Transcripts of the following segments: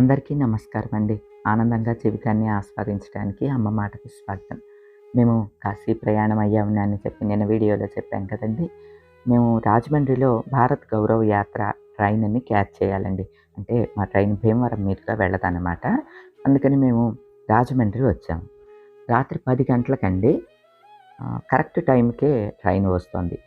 అందరికీ నమస్కారం అండి. ఆనందంగా జీవితాన్ని ఆస్వాదించడానికి అమ్మ మాటకు స్వాగతం. మేము కాశీ ప్రయాణం అయ్యామని అని చెప్పి నేను వీడియోలో చెప్పాను కదండి. మేము రాజమండ్రిలో భారత్ గౌరవ్ యాత్ర ట్రైన్ అని క్యాచ్ చేయాలండి. అంటే మా ట్రైన్ భీమవరం మీదుగా వెళ్ళదన్నమాట. అందుకని మేము రాజమండ్రి వచ్చాము. రాత్రి పది గంటలకండి. కరెక్ట్ టైంకే ట్రైన్ వస్తుంది.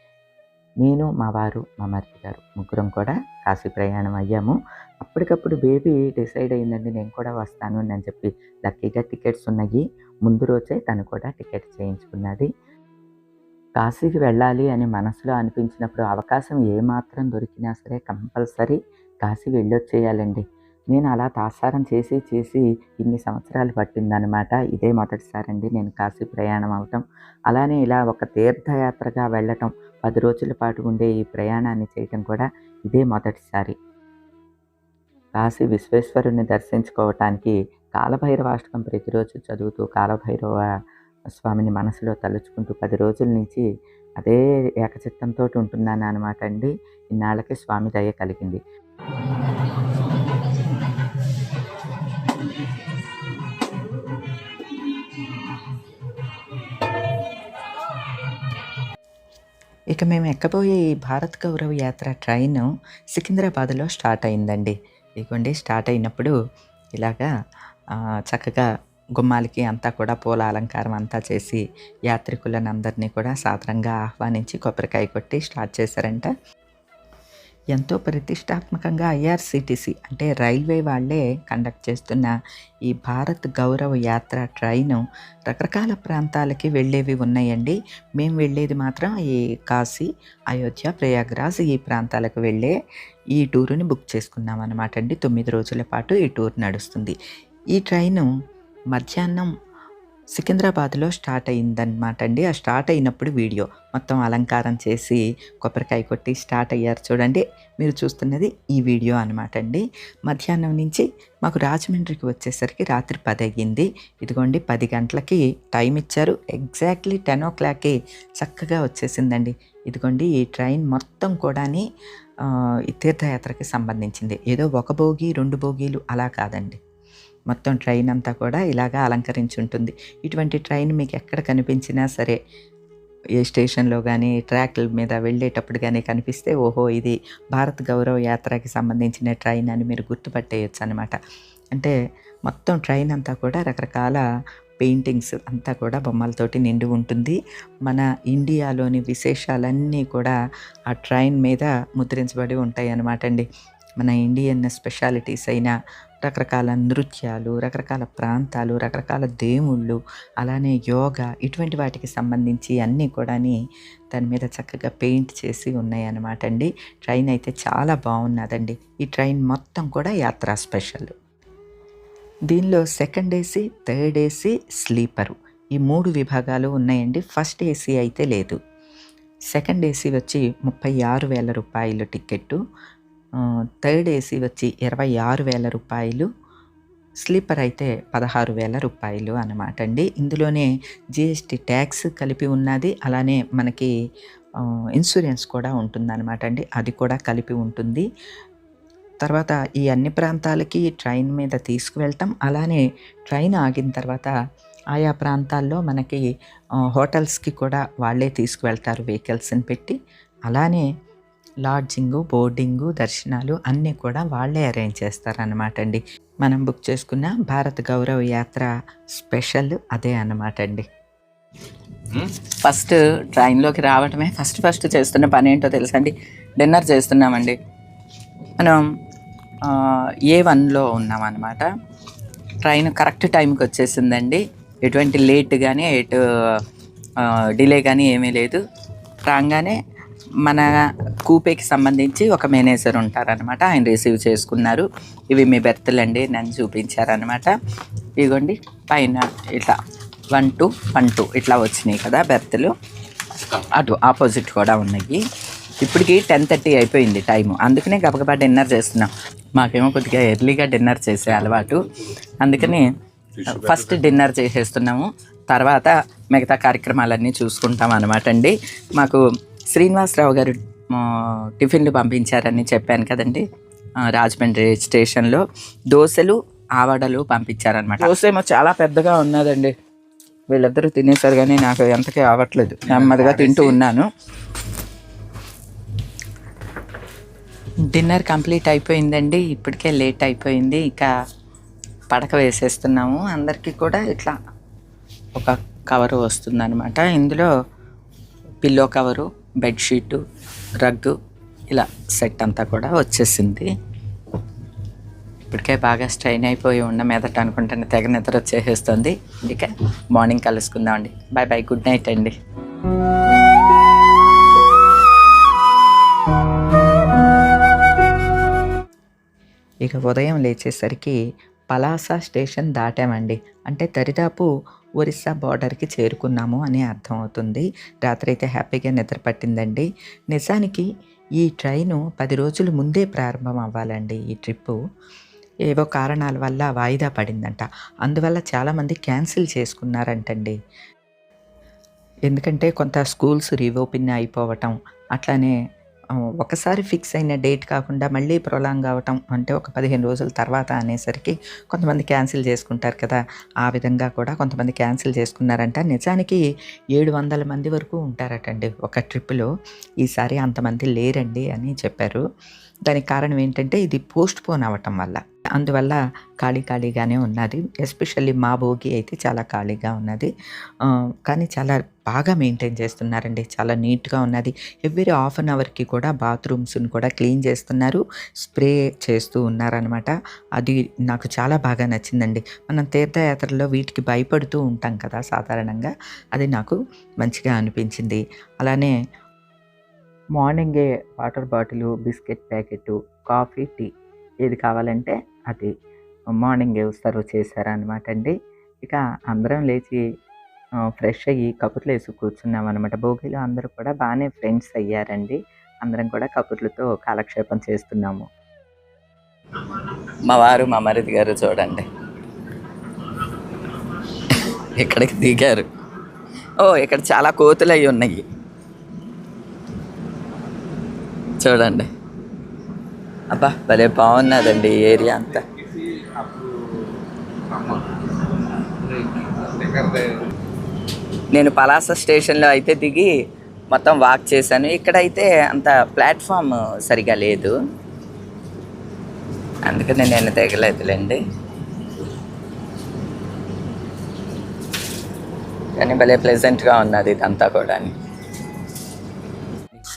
నేను మా వారు మా మరిది గారు ముగ్గురం కూడా కాశీ ప్రయాణం అయ్యాము. అప్పటికప్పుడు బేబీ డిసైడ్ అయిందండి నేను కూడా వస్తాను అని చెప్పి లక్కీగా టికెట్స్ ఉన్నాయి. ముందు రోజే తను కూడా టికెట్ చేయించుకున్నది. కాశీకి వెళ్ళాలి అని మనసులో అనిపించినప్పుడు అవకాశం ఏమాత్రం దొరికినా సరే కంపల్సరీ కాశీ వెళ్ళొచ్చేయాలండి. నేను అలా తాసారం చేసి చేసి ఇన్ని సంవత్సరాలు పట్టిందనమాట ఇదే మొదటిసారి అండి నేను కాశీ ప్రయాణం అవటం. అలానే ఇలా ఒక తీర్థయాత్రగా వెళ్ళటం పది రోజుల పాటు ఉండే ఈ ప్రయాణాన్ని చేయటం కూడా ఇదే మొదటిసారి. కాశీ విశ్వేశ్వరుని దర్శించుకోవటానికి కాలభైరవాష్టకం ప్రతిరోజు చదువుతూ కాలభైరవ స్వామిని మనసులో తలుచుకుంటూ పది రోజుల నుంచి అదే ఏకచిత్తంతో ఉంటున్నాను అనమాట అండి. ఇన్నాళ్ళకి స్వామి దయ కలిగింది. ఇక మేము ఎక్కబోయే ఈ భారత్ గౌరవ్ యాత్ర ట్రైన్ సికింద్రాబాద్లో స్టార్ట్ అయిందండి. ఇదిగోండి స్టార్ట్ అయినప్పుడు ఇలాగా చక్కగా గుమ్మాలకి అంతా కూడా పూల అలంకారం అంతా చేసి యాత్రికులను అందరినీ కూడా సాధారణంగా ఆహ్వానించి కొబ్బరికాయ కొట్టి స్టార్ట్ చేశారంట. ఎంతో ప్రతిష్టాత్మకంగా ఐఆర్సీటీసీ అంటే రైల్వే వాళ్ళే కండక్ట్ చేస్తున్న ఈ భారత్ గౌరవ యాత్ర ట్రైన్ రకరకాల ప్రాంతాలకి వెళ్ళేవి ఉన్నాయండి. మేము వెళ్ళేది మాత్రం ఈ కాశీ అయోధ్య ప్రయాగ్రాజ్ ఈ ప్రాంతాలకు వెళ్ళే ఈ టూరుని బుక్ చేసుకున్నాం అనమాట అండి. తొమ్మిది రోజుల పాటు ఈ టూర్ నడుస్తుంది. ఈ ట్రైను మధ్యాహ్నం సికింద్రాబాద్లో స్టార్ట్ అయిందనమాట అండి. ఆ స్టార్ట్ అయినప్పుడు వీడియో మొత్తం అలంకారం చేసి కొబ్బరికాయ కొట్టి స్టార్ట్ అయ్యారు చూడండి. మీరు చూస్తున్నది ఈ వీడియో అనమాట అండి. మధ్యాహ్నం నుంచి మాకు రాజమండ్రికి వచ్చేసరికి రాత్రి పది అయ్యింది. ఇదిగోండి పది గంటలకి టైం ఇచ్చారు. ఎగ్జాక్ట్లీ టెన్ ఓ క్లాక్కి చక్కగా వచ్చేసిందండి. ఇదిగోండి ఈ ట్రైన్ మొత్తం కూడాని ఈ తీర్థయాత్రకి సంబంధించింది. ఏదో ఒక భోగి రెండు భోగీలు అలా కాదండి. మొత్తం ట్రైన్ అంతా కూడా ఇలాగా అలంకరించి ఉంటుంది ఇటువంటి ట్రైన్ మీకు ఎక్కడ కనిపించినా సరే ఏ స్టేషన్లో కానీ ట్రాక్ల మీద వెళ్ళేటప్పుడు కానీ కనిపిస్తే ఓహో ఇది భారత్ గౌరవ యాత్రకి సంబంధించిన ట్రైన్ అని మీరు గుర్తుపట్టేయచ్చు అనమాట అంటే మొత్తం ట్రైన్ అంతా కూడా రకరకాల పెయింటింగ్స్ అంతా కూడా బొమ్మలతోటి నిండి ఉంటుంది. మన ఇండియాలోని విశేషాలన్నీ కూడా ఆ ట్రైన్ మీద ముద్రించబడి ఉంటాయి అన్నమాట అండి. మన ఇండియన్ స్పెషాలిటీస్ అయిన రకరకాల నృత్యాలు రకరకాల ప్రాంతాలు రకరకాల దేవుళ్ళు అలానే యోగా ఇటువంటి వాటికి సంబంధించి అన్నీ కూడాని దాని మీద చక్కగా పెయింట్ చేసి ఉన్నాయన్నమాట అండి. ట్రైన్ అయితే చాలా బాగున్నదండి. ఈ ట్రైన్ మొత్తం కూడా యాత్రా స్పెషల్. దీనిలో second AC third AC sleeper ఈ మూడు విభాగాలు ఉన్నాయండి. ఫస్ట్ ఏసీ అయితే లేదు. సెకండ్ ఏసీ వచ్చి ముప్పై ఆరు వేల రూపాయలు టికెట్టు థర్డ్ ఏసీ వచ్చి ఇరవై ఆరు వేల రూపాయలు స్లీపర్ అయితే పదహారు వేల రూపాయలు అనమాట అండి. ఇందులోనే జిఎస్టీ ట్యాక్స్ కలిపి ఉన్నది అలానే మనకి ఇన్సూరెన్స్ కూడా ఉంటుందన్నమాట అండి. అది కూడా కలిపి ఉంటుంది. తర్వాత ఈ అన్ని ప్రాంతాలకి ట్రైన్ మీద తీసుకువెళ్ళటం అలానే ట్రైన్ ఆగిన తర్వాత ఆయా ప్రాంతాల్లో మనకి హోటల్స్కి కూడా వాళ్ళే తీసుకువెళ్తారు వెహికల్స్ని పెట్టి. అలానే లాడ్జింగు బోర్డింగు దర్శనాలు అన్నీ కూడా వాళ్ళే అరేంజ్ చేస్తారన్నమాట అండి. మనం బుక్ చేసుకున్న భారత్ గౌరవ యాత్ర స్పెషల్ అదే అన్నమాట అండి. ఫస్ట్ ట్రైన్లోకి రావటమే ఫస్ట్ ఫస్ట్ చేస్తున్న పని ఏంటో తెలుసా అండి? డిన్నర్ చేస్తున్నామండి. మనం ఏ వన్లో ఉన్నాం అనమాట ట్రైన్ కరెక్ట్ టైంకి వచ్చేసిందండి. ఎటువంటి లేట్ కానీ ఎటు డిలే కానీ ఏమీ లేదు. రాగానే మన కూపేకి సంబంధించి ఒక మేనేజర్ ఉంటారనమాట ఆయన రిసీవ్ చేసుకున్నారు. ఇవి మీ బెర్త్లండి. నన్ను చూపించారనమాట ఇదిగోండి పైన ఇట్లా వన్ టూ వన్ టూ ఇట్లా వచ్చినాయి కదా బెర్త్లు. అటు ఆపోజిట్ కూడా ఉన్నాయి. ఇప్పటికి టెన్ థర్టీ అయిపోయింది టైము. అందుకనే గబగబా డిన్నర్ చేస్తున్నాం. మాకేమో కొద్దిగా ఎర్లీగా డిన్నర్ చేసే అలవాటు. అందుకని ఫస్ట్ డిన్నర్ చేసేస్తున్నాము. తర్వాత మిగతా కార్యక్రమాలన్నీ చూసుకుంటాం అనమాట అండి. మాకు శ్రీనివాసరావు గారు టిఫిన్లు పంపించారని చెప్పాను కదండి. రాజమండ్రి స్టేషన్లో దోశలు ఆవడలు పంపించారనమాట దోశ ఏమో చాలా పెద్దగా ఉన్నదండి. వీళ్ళిద్దరూ తినేసారు కానీ నాకు ఎంతకీ అవ్వట్లేదు నెమ్మదిగా తింటూ ఉన్నాను. డిన్నర్ కంప్లీట్ అయిపోయిందండి. ఇప్పటికే లేట్ అయిపోయింది. ఇక పడక వేసేస్తున్నాము. అందరికీ కూడా ఇట్లా ఒక కవరు వస్తుందన్నమాట. ఇందులో పిల్లో కవరు బెడ్షీటు రగ్గు ఇలా సెట్ అంతా కూడా వచ్చేసింది. ఇప్పటికే బాగా స్ట్రైన్ అయిపోయి ఉన్న మీదట అనుకుంటాను తెగ నిద్ర వచ్చేసేస్తుంది. ఇక మార్నింగ్ కలుసుకుందాం అండి బాయ్ బాయ్ గుడ్ నైట్ అండి. ఇక ఉదయం లేచేసరికి పలాస స్టేషన్ దాటామండి. అంటే దరిదాపు ఒరిస్సా బార్డర్కి చేరుకున్నాము అని అర్థం అవుతుంది రాత్రి అయితే హ్యాపీగా నిద్ర పట్టిందండి. నిజానికి ఈ ట్రైను పది రోజుల ముందే ప్రారంభం అవ్వాలండి ఈ ట్రిప్పు. ఏవో కారణాల వల్ల వాయిదా పడిందంట. అందువల్ల చాలామంది క్యాన్సిల్ చేసుకున్నారంటండి. ఎందుకంటే కొంత స్కూల్స్ రీఓపెన్ అయిపోవటం అట్లానే ఒకసారి ఫిక్స్ అయిన డేట్ కాకుండా మళ్ళీ ప్రొలాంగ్ అవ్వటం అంటే ఒక పదిహేను రోజుల తర్వాత అనేసరికి కొంతమంది క్యాన్సిల్ చేసుకుంటారు కదా. ఆ విధంగా కూడా కొంతమంది క్యాన్సిల్ చేసుకున్నారంట. నిజానికి ఏడు వందల మంది వరకు ఉంటారటండి ఒక ట్రిప్లో. ఈసారి అంతమంది లేరండి అని చెప్పారు. దానికి కారణం ఏంటంటే ఇది పోస్ట్ పోన్ అవ్వటం వల్ల. అందువల్ల ఖాళీ ఖాళీగానే ఉన్నది. ఎస్పెషల్లీ మా భోగి అయితే చాలా ఖాళీగా ఉన్నది. కానీ చాలా బాగా మెయింటైన్ చేస్తున్నారండి. చాలా నీట్గా ఉన్నది. ఎవ్రీ హాఫ్ అన్ అవర్కి కూడా బాత్రూమ్స్ని కూడా క్లీన్ చేస్తున్నారు. స్ప్రే చేస్తూ ఉన్నారనమాట అది నాకు చాలా బాగా నచ్చిందండి. మనం తీర్థయాత్రలో వీటికి భయపడుతూ ఉంటాం కదా సాధారణంగా. అది నాకు మంచిగా అనిపించింది. అలానే మార్నింగే water bottle biscuit packet coffee tea ఏది కావాలంటే అది మార్నింగే సర్వ్ చేశారనమాట అండి. ఇక అందరం లేచి ఫ్రెష్ అయ్యి కబుర్లు వేసి కూర్చున్నాం అనమాట భోగిలో అందరూ కూడా బాగానే ఫ్రెండ్స్ అయ్యారండి. అందరం కూడా కబుర్లతో కాలక్షేపం చేస్తున్నాము. మా వారు మా మరిది గారు చూడండి. ఇక్కడికి దిగారు. ఓ ఇక్కడ చాలా కోతులు అయి ఉన్నాయి. చూడండి. అబ్బా భలే బాగున్నదండి ఈ ఏరియా అంతా. నేను పలాస స్టేషన్లో అయితే దిగి మొత్తం వాక్ చేశాను. ఇక్కడైతే అంత ప్లాట్ఫామ్ సరిగా లేదు. అందుకని నేను దిగలేదులేండి కానీ భలే ప్లెజెంట్గా ఉన్నది ఇదంతా కూడా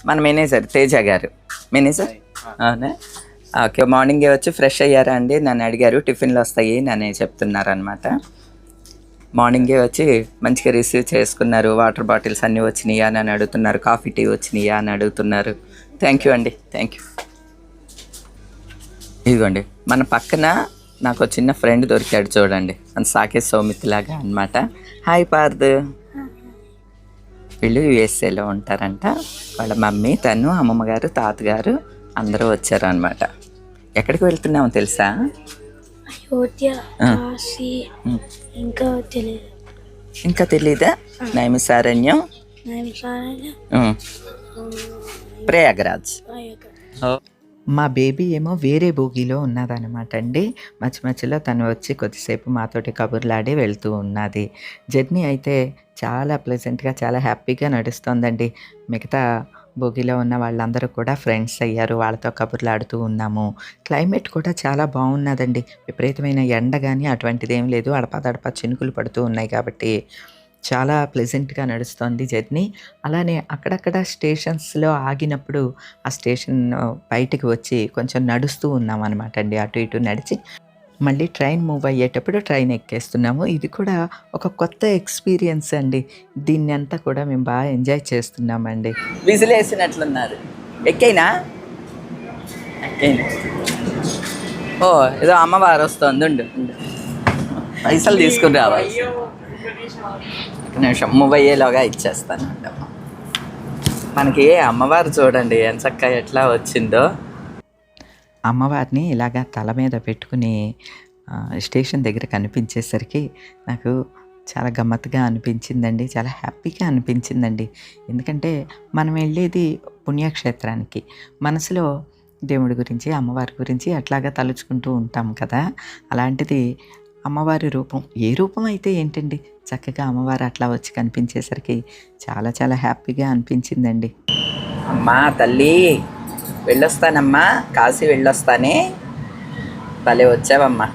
మన మేనేజర్ తేజ గారు. మేనేజర్? అవునా? ఓకే మార్నింగే వచ్చి ఫ్రెష్ అయ్యారా అండి? నన్ను అడిగారు టిఫిన్లు వస్తాయి నన్ను చెప్తున్నారనమాట మార్నింగే వచ్చి మంచిగా రిసీవ్ చేసుకున్నారు వాటర్ బాటిల్స్ అన్నీ వచ్చినాయా అని అడుగుతున్నారు కాఫీ టీ వచ్చినాయా అని అడుగుతున్నారు. థ్యాంక్ యూ అండి థ్యాంక్ యూ ఇదిగోండి మన పక్కన నాకు చిన్న ఫ్రెండ్ దొరికాడు చూడండి మన సాకేష్ సౌమిత్ లాగా అనమాట హాయ్ పార్ద్. వీళ్ళు యుఎస్ఏలో ఉంటారంట. వాళ్ళ మమ్మీ తను అమ్మమ్మ గారు తాతగారు అందరూ వచ్చారు అనమాట ఎక్కడికి వెళ్తున్నామో తెలుసా? అయోధ్య. కాశీ. ఇంకా తెలియదు ఇంకా తెలీదా? నైమిసారణ్యం. ప్రయాగరాజ్. మా బేబీ ఏమో వేరే బోగిలో ఉన్నదనమాట అండి. మధ్య మధ్యలో తను వచ్చి కొద్దిసేపు మాతోటి కబుర్లాడి వెళ్తూ ఉన్నది. జర్నీ అయితే చాలా ప్లెజెంట్గా చాలా హ్యాపీగా నడుస్తోందండి. మిగతా బోగిలో ఉన్న వాళ్ళందరూ కూడా ఫ్రెండ్స్ అయ్యారు. వాళ్ళతో కబుర్లాడుతూ ఉన్నాము. క్లైమేట్ కూడా చాలా బాగున్నదండి. విపరీతమైన ఎండ కానీ అటువంటిది ఏం లేదు అడపాదడప చినుకులు పడుతూ ఉన్నాయి కాబట్టి చాలా ప్లెజెంట్గా నడుస్తోంది జర్నీ. అలానే అక్కడక్కడ స్టేషన్స్లో ఆగినప్పుడు ఆ స్టేషన్ బయటికి వచ్చి కొంచెం నడుస్తూ ఉన్నాం అనమాట అండి. అటు ఇటు నడిచి మళ్ళీ ట్రైన్ మూవ్ అయ్యేటప్పుడు ట్రైన్ ఎక్కేస్తున్నాము. ఇది కూడా ఒక కొత్త ఎక్స్పీరియన్స్ అండి. దీన్ని అంతా కూడా మేము బాగా ఎంజాయ్ చేస్తున్నామండి. విజిలేసినట్లున్నారు. ఎక్కైనా? ఎక్కైనా? ఓ ఏదో అమ్మవారు వస్తుంది. ఉండు పైసలు తీసుకుని రావాలి. ఒక నిమిషం మూవ్ అయ్యేలాగా ఇచ్చేస్తాను. మనకి అమ్మవారు చూడండి ఎంత చక్కగా ఎట్లా వచ్చిందో. అమ్మవారిని ఇలాగా తల మీద పెట్టుకుని స్టేషన్ దగ్గర కనిపించేసరికి నాకు చాలా గమ్మత్తుగా అనిపించిందండి. చాలా హ్యాపీగా అనిపించిందండి. ఎందుకంటే మనం వెళ్ళేది పుణ్యక్షేత్రానికి. మనసులో దేవుడి గురించి అమ్మవారి గురించి అట్లాగా తలుచుకుంటూ ఉంటాం కదా. అలాంటిది అమ్మవారి రూపం ఏ రూపం అయితే ఏంటండి? చక్కగా అమ్మవారు అట్లా వచ్చి కనిపించేసరికి చాలా చాలా హ్యాపీగా అనిపించిందండి. అమ్మా తల్లి! వెళ్ళొస్తానమ్మా కాశీ వెళ్ళొస్తానే. భలే వచ్చావమ్మా.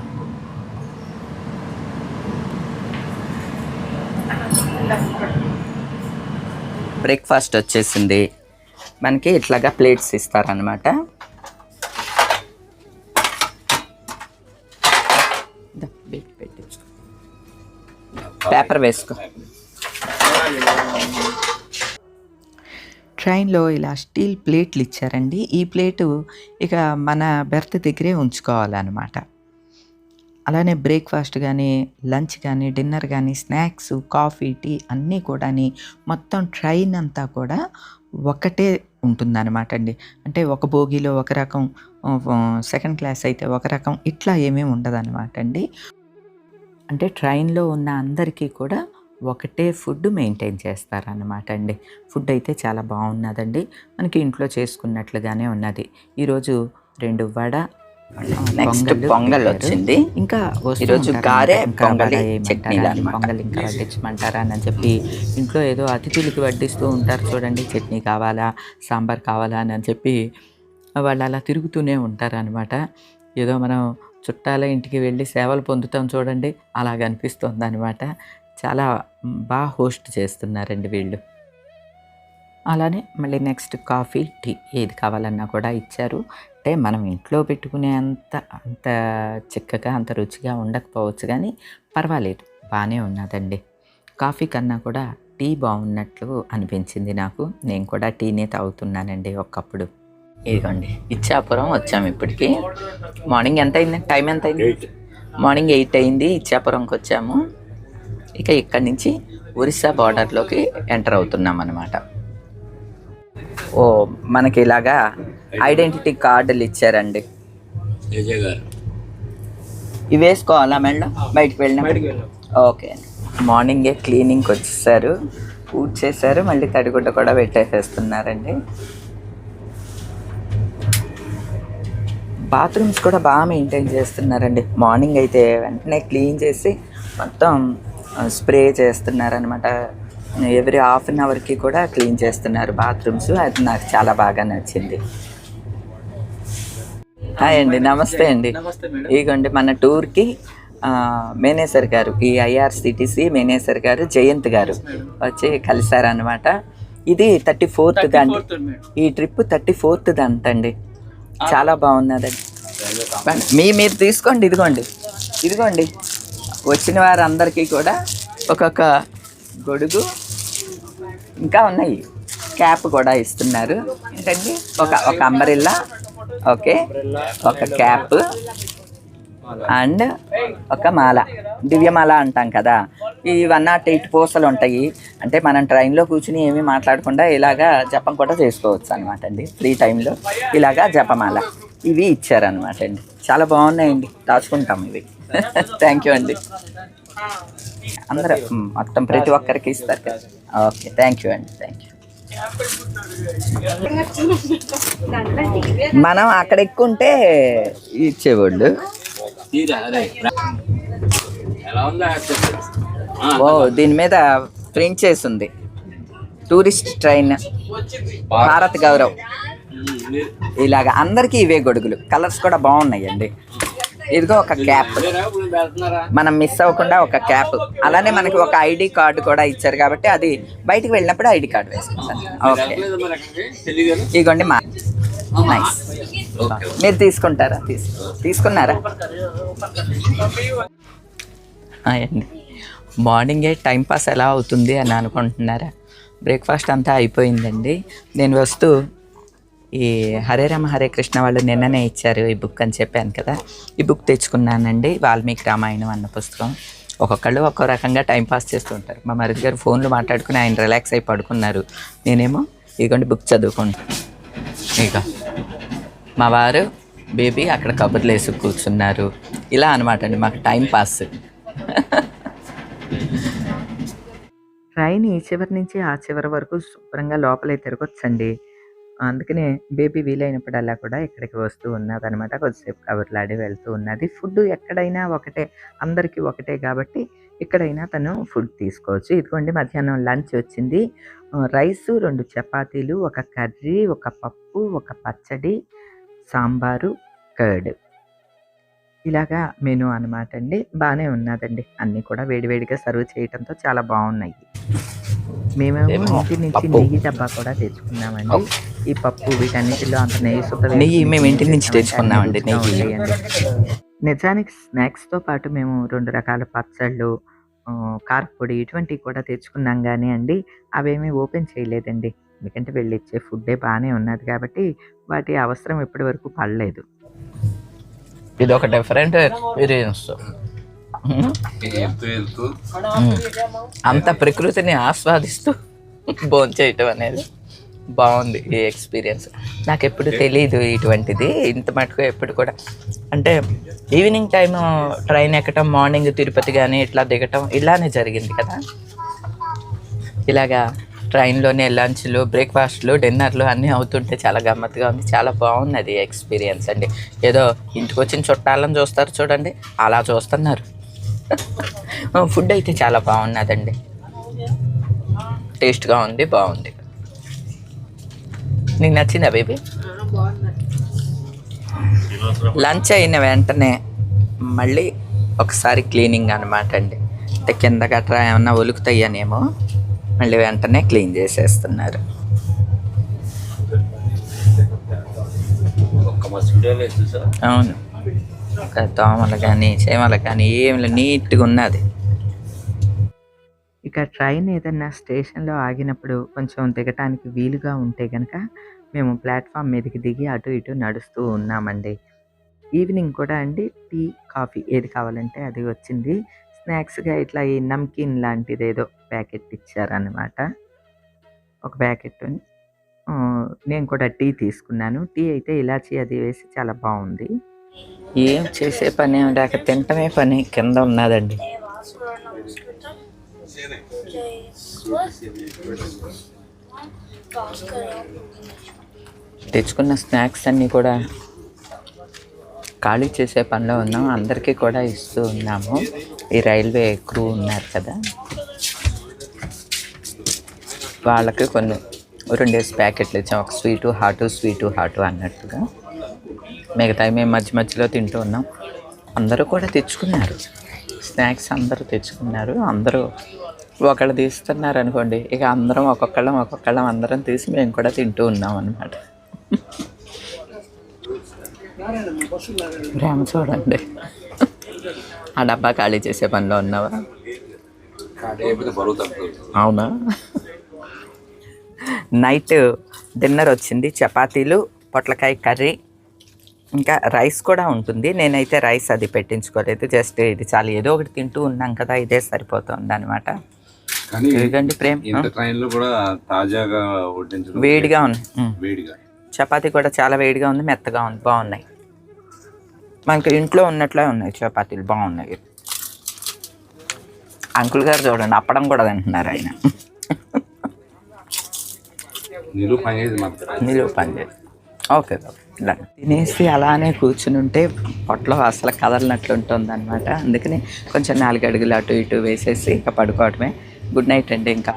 బ్రేక్ఫాస్ట్ వచ్చేసింది. మనకి ఇట్లాగా ప్లేట్స్ ఇస్తారనమాట పేపర్ వేసుకో. ట్రైన్లో ఇలా స్టీల్ ప్లేట్లు ఇచ్చారండి. ఈ ప్లేటు ఇక మన బెర్త్ దగ్గరే ఉంచుకోవాలన్నమాట. అలానే బ్రేక్ఫాస్ట్ కానీ లంచ్ కానీ డిన్నర్ కానీ స్నాక్స్ కాఫీ టీ అన్నీ కూడా మొత్తం ట్రైన్ అంతా కూడా ఒకటే ఉంటుందన్నమాట అండి. అంటే ఒక బోగిలో ఒక రకం సెకండ్ క్లాస్ అయితే ఒక రకం ఇట్లా ఏమీ ఉండదన్నమాట అండి. అంటే ట్రైన్లో ఉన్న అందరికీ కూడా ఒకటే ఫుడ్ మెయింటైన్ చేస్తారన్నమాట అండి. ఫుడ్ అయితే చాలా బాగున్నదండి. మనకి ఇంట్లో చేసుకున్నట్లుగానే ఉన్నది. ఈరోజు రెండు వడ నెక్స్ట్ పొంగల్ వచ్చింది. ఇంకా ఈరోజు గారె, పొంగలి. పొంగల్ ఇంకా వడ్డించమంటారా అని చెప్పి ఇంట్లో ఏదో అతిథులకి వడ్డిస్తూ ఉంటారు చూడండి. చట్నీ కావాలా సాంబార్ కావాలా అని చెప్పి వాళ్ళు అలా తిరుగుతూనే ఉంటారు అనమాట ఏదో మనం చుట్టాల ఇంటికి వెళ్ళి సేవలు పొందుతాం చూడండి. అలాగ అనిపిస్తుంది అనమాట చాలా బాగా హోస్ట్ చేస్తున్నారండి వీళ్ళు. అలానే మళ్ళీ నెక్స్ట్ కాఫీ టీ ఏది కావాలన్నా కూడా ఇచ్చారు. అంటే మనం ఇంట్లో పెట్టుకునే అంత అంత చిక్కగా అంత రుచిగా ఉండకపోవచ్చు కానీ పర్వాలేదు బాగానే ఉన్నదండి. కాఫీ కన్నా కూడా టీ బాగున్నట్లు అనిపించింది నాకు. నేను కూడా టీనే తాగుతున్నానండి ఒకప్పుడు. ఇదిగోండి ఇచ్చాపురం వచ్చాము ఇప్పటికి. మార్నింగ్ ఎంత అయింది టైం ఎంత అయింది మార్నింగ్ ఎయిట్ అయింది ఇచ్చాపురంకి వచ్చాము ఇక ఇక్కడి నుంచి ఒరిస్సా బార్డర్లోకి ఎంటర్ అవుతున్నాం అనమాట ఓ మనకి ఇలాగా ఐడెంటిటీ కార్డులు ఇచ్చారండి. ఇవి వేసుకోవాలా మేడం? బయటికి వెళ్ళిన ఓకే. మార్నింగే క్లీనింగ్కి వచ్చేసారు. పూజ చేశారు. మళ్ళీ తడిగుడ్డ కూడా పెట్టేసేస్తున్నారండి. బాత్రూమ్స్ కూడా బాగా మెయింటైన్ చేస్తున్నారండి. మార్నింగ్ అయితే వెంటనే క్లీన్ చేసి మొత్తం స్ప్రే చేస్తున్నారనమాట ఎవ్రీ హాఫ్ అన్ అవర్కి కూడా క్లీన్ చేస్తున్నారు బాత్రూమ్స్. అది నాకు చాలా బాగా నచ్చింది. హాయ్ అండి నమస్తే అండి. ఇగోండి మన టూర్కి మేనేజర్ గారు ఈ ఐఆర్సిటిసి మేనేజర్ గారు జయంత్ గారు వచ్చి కలిశారనమాట ఇది థర్టీ ఫోర్త్ దండి ఈ ట్రిప్ థర్టీ ఫోర్త్ దంటండి చాలా బాగున్నదండి. మీ మీరు తీసుకోండి ఇదిగోండి. ఇదిగోండి. వచ్చిన వారందరికీ కూడా ఒక్కొక్క గొడుగు ఇంకా ఉన్నాయి. క్యాప్ కూడా ఇస్తున్నారు. ఏంటండి? ఒక ఒక అంబరిల్లా ఓకే. ఒక క్యాప్ అండ్ ఒక మాల. దివ్యమాల అంటాం కదా. ఈ వన్ నాట్ ఎయిట్ పూసలు ఉంటాయి. అంటే మనం ట్రైన్లో కూర్చుని ఏమీ మాట్లాడకుండా ఇలాగా జపం కూడా చేసుకోవచ్చు అనమాట అండి. ఫ్రీ టైంలో ఇలాగా జపమాల. ఇవి ఇచ్చారనమాట అండి. చాలా బాగున్నాయండి. దాచుకుంటాం ఇవి. థ్యాంక్ యూ అండి. అందరూ మొత్తం ప్రతి ఒక్కరికి ఇస్తారు కదా. ఓకే థ్యాంక్ యూ అండి థ్యాంక్ యూ మనం అక్కడ ఎక్కుంటే ఇచ్చేవాళ్ళు. ఓ దీని మీద ప్రింట్ చేసి ఉంది టూరిస్ట్ ట్రైన్. భారత్. గౌరవ్. ఇలాగ అందరికీ ఇవే గొడుగులు. కలర్స్ కూడా బాగున్నాయండి. ఇదిగో ఒక క్యాప్. మనం మిస్ అవ్వకుండా ఒక క్యాప్. అలానే మనకి ఒక ఐడి కార్డు కూడా ఇచ్చారు కాబట్టి అది బయటికి వెళ్ళినప్పుడు ఐడి కార్డు వేసుకుంటాను ఓకే. ఇదిగోండి మా నైస్ మీరు తీసుకుంటారా? తీసుకున్నారా? అండి మార్నింగే టైంపాస్ ఎలా అవుతుంది అని అనుకుంటున్నారా? బ్రేక్ఫాస్ట్ అంతా అయిపోయిందండి. నేను వస్తూ ఈ హరే రామ హరే కృష్ణ వాళ్ళు నిన్ననే ఇచ్చారు ఈ బుక్ అని చెప్పాను కదా. ఈ బుక్ తెచ్చుకున్నానండి వాల్మీకి రామాయణం అన్న పుస్తకం. ఒక్కొక్కళ్ళు ఒక్కో రకంగా టైం పాస్ చేస్తూ ఉంటారు. మా మరిది గారు ఫోన్లు మాట్లాడుకుని ఆయన రిలాక్స్ అయి పడుకున్నారు. నేనేమో ఇదిగోండి బుక్ చదువుకుంటాను ఇక మా వారు బేబీ అక్కడ కబుర్లు వేసి కూర్చున్నారు. ఇలా అనమాట అండి మాకు టైం పాస్. ట్రైన్ ఈ చివరి నుంచి ఆ చివరి వరకు శుభ్రంగా లోపలే తిరగొచ్చండి. అందుకనే బేబీ వీలైనప్పుడల్లా కూడా ఇక్కడికి వస్తూ ఉన్నదనమాట కొద్దిసేపు కబుర్లాడి వెళ్తూ ఉన్నది. ఫుడ్ ఎక్కడైనా ఒకటే అందరికీ ఒకటే కాబట్టి ఎక్కడైనా తను ఫుడ్ తీసుకోవచ్చు. ఇదిగోండి మధ్యాహ్నం లంచ్ వచ్చింది. రైసు రెండు చపాతీలు ఒక కర్రీ ఒక పప్పు ఒక పచ్చడి సాంబారు కర్డ్. ఇలాగా మెనూ అనమాట అండి. బాగానే ఉన్నదండి. అన్నీ కూడా వేడివేడిగా సర్వ్ చేయడంతో చాలా బాగున్నాయి. ఏమో ఇంటి నుంచి. నెయ్యి డబ్బా కూడా తెచ్చుకున్నామండి. ఈ పప్పు వీటన్నిటిలో అంత నెయ్యి సుత వేసుకుని నెయ్యి మేము ఇంటి నుంచి తెచ్చుకున్నామండి, నెయ్యి. నిజానికి స్నాక్స్తో పాటు మేము రెండు రకాల పచ్చళ్ళు కారపొడి ఇటువంటివి కూడా తెచ్చుకున్నాం కానీ అండి అవేమీ ఓపెన్ చేయలేదండి. ఎందుకంటే వెళ్ళి ఇచ్చే ఫుడ్డే బాగానే ఉన్నది కాబట్టి వాటి అవసరం ఇప్పటి వరకు పడలేదు. ఇది ఒక డిఫరెంట్ ఎక్స్పీరియన్స్ అంత ప్రకృతిని ఆస్వాదిస్తూ భోంచేయటం అనేది. బాగుంది ఈ ఎక్స్పీరియన్స్. నాకు ఎప్పుడు తెలియదు ఇటువంటిది. ఇంత మటుకు ఎప్పుడు కూడా. అంటే ఈవినింగ్ టైం ట్రైన్ ఎక్కటం మార్నింగ్ తిరుపతి కానీ ఇట్లా దిగటం ఇలానే జరిగింది కదా. ఇలాగా ట్రైన్లోనే లంచ్లు బ్రేక్ఫాస్ట్లు డిన్నర్లు అన్నీ అవుతుంటే చాలా గమ్మత్తుగా ఉంది. చాలా బాగున్నది ఎక్స్పీరియన్స్ అండి. ఏదో ఇంటికి వచ్చిన చుట్టాలను చూస్తారు చూడండి అలా చూస్తున్నారు. ఫుడ్ అయితే చాలా బాగున్నదండి. టేస్ట్గా ఉంది బాగుంది. నీకు నచ్చిందా బేబీ? లంచ్ అయిన వెంటనే మళ్ళీ ఒకసారి క్లీనింగ్ అనమాట అండి. అంటే కింద గట్రా ఏమన్నా ఒలుకుతాయనేమో మళ్ళీ వెంటనే క్లీన్ చేసేస్తున్నారు. అవును. దోమలు కానీ చేమలు కానీ ఏమి నీట్గా ఉన్నది. ఇక ట్రైన్ ఏదన్నా స్టేషన్లో ఆగినప్పుడు కొంచెం దిగటానికి వీలుగా ఉంటే కనుక మేము ప్లాట్ఫామ్ మీదకి దిగి అటు ఇటు నడుస్తూ ఉన్నామండి. ఈవినింగ్ కూడా అండి టీ కాఫీ ఏది కావాలంటే అది వచ్చింది. స్నాక్స్గా ఇట్లా ఈ నమ్కీన్ లాంటిది ఏదో ప్యాకెట్ ఇచ్చారనమాట ఒక ప్యాకెట్ నేను కూడా టీ తీసుకున్నాను. టీ అయితే ఇలాచీ అది వేసి చాలా బాగుంది. ఏం చేసే పని లేక తింటమే పని కింద ఉన్నదండి. తెచ్చుకున్న స్నాక్స్ అన్నీ కూడా ఖాళీ చేసే పనిలో ఉన్నాం. అందరికీ కూడా ఇస్తూ ఉన్నాము. ఈ రైల్వే క్రూ ఉన్నారు కదా. వాళ్ళకి కొన్ని రెండేసి ప్యాకెట్లు ఇచ్చాం. ఒక స్వీటు హాటు స్వీటు హాటు అన్నట్టుగా. మిగతా మేము మధ్య మధ్యలో తింటూ ఉన్నాం. అందరూ కూడా తెచ్చుకున్నారు. స్నాక్స్ అందరూ తెచ్చుకున్నారు. అందరూ ఒకళ్ళు తీస్తున్నారు అనుకోండి ఇక అందరం ఒక్కొక్కళ్ళం ఒక్కొక్కళ్ళం అందరం తీసి మేము కూడా తింటూ ఉన్నాం అనమాట ప్రేమ చూడండి. ఆ డబ్బా ఖాళీ చేసే పనిలో ఉన్నావా? అవునా? నైట్ డిన్నర్ వచ్చింది చపాతీలు పొట్లకాయ కర్రీ ఇంకా రైస్ కూడా ఉంటుంది. నేనైతే రైస్ అది పెట్టించుకోలేదు జస్ట్ ఇది చాలు ఏదో ఒకటి తింటూ ఉన్నాం కదా ఇదే సరిపోతుంది అనమాట ప్రేమ్? ఇంత లో కూడా తాజాగా వడ్డించడం వేడిగా ఉంది. వేడిగా. చపాతీ కూడా చాలా వేడిగా ఉంది మెత్తగా ఉంది బాగున్నాయి. మనకి ఇంట్లో ఉన్నట్లే ఉన్నాయి చపాతీలు బాగున్నాయి. అంకుల్ గారు చూడండి అప్పడం కూడా తింటున్నారు ఆయన. నిలువ పని ఓకే తినేసి అలానే కూర్చుని ఉంటే పొట్టలో అసలు కదలనట్లు ఉంటుంది అనమాట అందుకని కొంచెం నాలుగు అడుగులు అటు ఇటు వేసేసి ఇక పడుకోవడమే గుడ్ నైట్ అండి ఇంకా